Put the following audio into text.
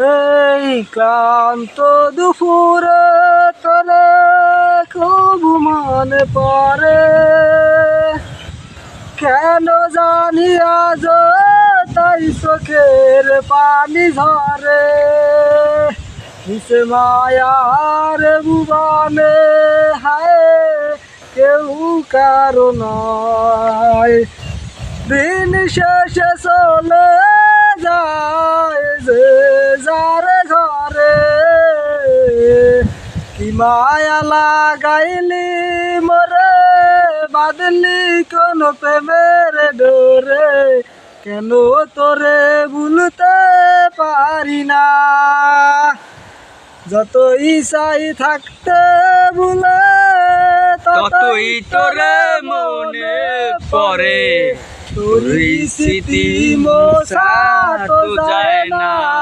এই ক্লান্ত দুপুরে তোরে খুব মনে পড়ে। কেন জানি আজ তাই চোখের পানি ঝরে। নিচে মায়ার বুবানে, হায়, কেউ কারও নয়। দিন শেষে চলে মায়া লাগাইলি মরে বাদলি কোন প্রেমের ডোরে। কেন তোরে ভুলতে পারি না? যতই চাই থাকতে ভুলে ততই তোরে মনে পড়ে তোর স্মৃতি মোছা তো যায় না।